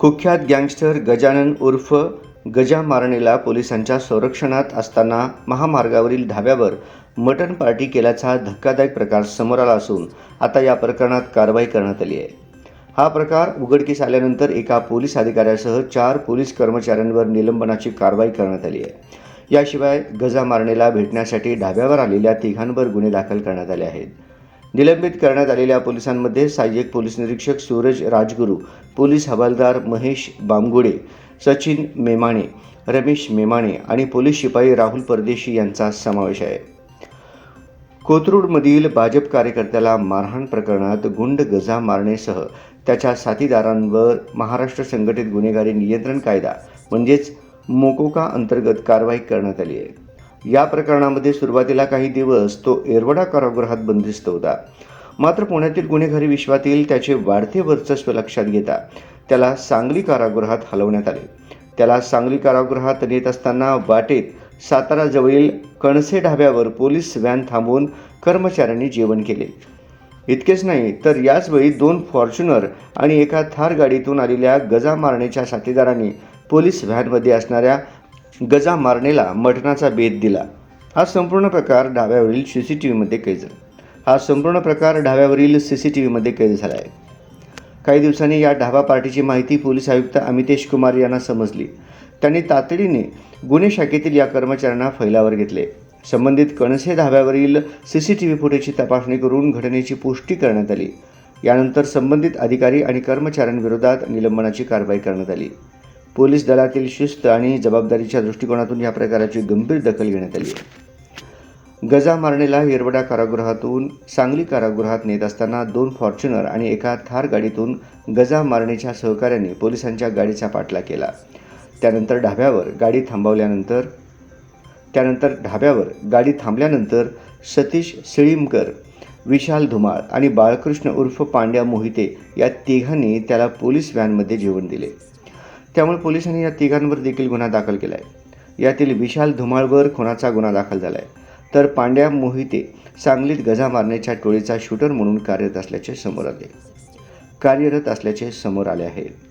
कुख्यात गँगस्टर गजानन उर्फ गजा मारणेला पोलिसांच्या संरक्षणात असताना महामार्गावरील ढाब्यावर मटन पार्टी केल्याचा धक्कादायक प्रकार समोर आला असून आता या प्रकरणात कारवाई करण्यात आली आहे. हा प्रकार उघडकीस आल्यानंतर एका पोलीस अधिकाऱ्यासह चार पोलीस कर्मचाऱ्यांवर निलंबनाची कारवाई करण्यात आली आहे. याशिवाय गजा मारणेला भेटण्यासाठी ढाब्यावर आलेल्या तिघांवर गुन्हे दाखल करण्यात आले आहेत. निलंबित करण्यात आलेल्या पोलिसांमध्ये सहाय्यक पोलीस निरीक्षक सूरज राजगुरू पोलीस हवालदार महेश बामगुडे सचिन मेमाणे रमेश मेमाणे आणि पोलीस शिपाई राहुल परदेशी यांचा समावेश आहे. कोथरूडमधील भाजप कार्यकर्त्याला मारहाण प्रकरणात गुंड गजा मारणेसह त्याच्या साथीदारांवर महाराष्ट्र संघटित गुन्हेगारी नियंत्रण कायदा म्हणजेच मोकोका अंतर्गत कारवाई करण्यात आली आहे. या प्रकरणामध्ये सुरुवातीला काही दिवस तो एरवडा कारागृहात बंदिस्त होता. मात्र पुण्यातील गुन्हेगारी विश्वातील त्याचे वाढते वर्चस्व लक्षात घेता त्याला सांगली कारागृहात हलवण्यात आले. त्याला सांगली कारागृहात नेत असताना वाटेत साताराजवळील कणसे ढाब्यावर पोलीस व्हॅन थांबवून कर्मचाऱ्यांनी जेवण केले. इतकेच नाही तर याचवेळी दोन फॉर्च्युनर आणि एका थार गाडीतून आलेल्या गजा मारण्याच्या साथीदारांनी पोलीस व्हॅनमध्ये असणाऱ्या गजा मारणेला मटणाचा बेत दिला. हा संपूर्ण प्रकार ढाब्यावरील सी सी टी व्हीमध्ये कैद झाला. हा संपूर्ण प्रकार ढाब्यावरील सी सी टी व्हीमध्ये कैद झाला आहे काही दिवसांनी या ढाबा पार्टीची माहिती पोलीस आयुक्त अमितेश कुमार यांना समजली. त्यांनी तातडीने गुन्हे शाखेतील या कर्मचाऱ्यांना फैलावर घेतले. संबंधित कणसे धाब्यावरील सी सी टी व्ही फुटेजची तपासणी करून घटनेची पुष्टी करण्यात आली. यानंतर संबंधित अधिकारी आणि कर्मचाऱ्यांविरोधात निलंबनाची कारवाई करण्यात आली. पोलीस दलातील शिस्त आणि जबाबदारीच्या दृष्टिकोनातून या प्रकाराची गंभीर दखल घेण्यात आली आहे. गजा मारणेला येरवडा कारागृहातून सांगली कारागृहात नेत असताना दोन फॉर्च्युनर आणि एका थार गाडीतून गजा मारणेच्या सहकार्याने पोलिसांच्या गाडीचा पाठला केला. त्यानंतर ढाब्यावर गाडी थांबवल्यानंतर त्यानंतर ढाब्यावर गाडी थांबल्यानंतर सतीश सिळीमकर विशाल धुमाळ आणि बाळकृष्ण उर्फ पांड्या मोहिते या तिघांनी त्याला पोलीस व्हॅनमध्ये जेवण दिले. त्यामुळे पोलिसांनी या तिघांवर देखील गुन्हा दाखल केला आहे यातील विशाल धुमाळवर खुनाचा गुन्हा दाखल झाला आहे तर पांड्या मोहिते सांगलीत गजा मारण्याच्या टोळीचा शूटर म्हणून कार्यरत असल्याचे समोर आले. कार्यरत असल्याचे समोर आले आहे.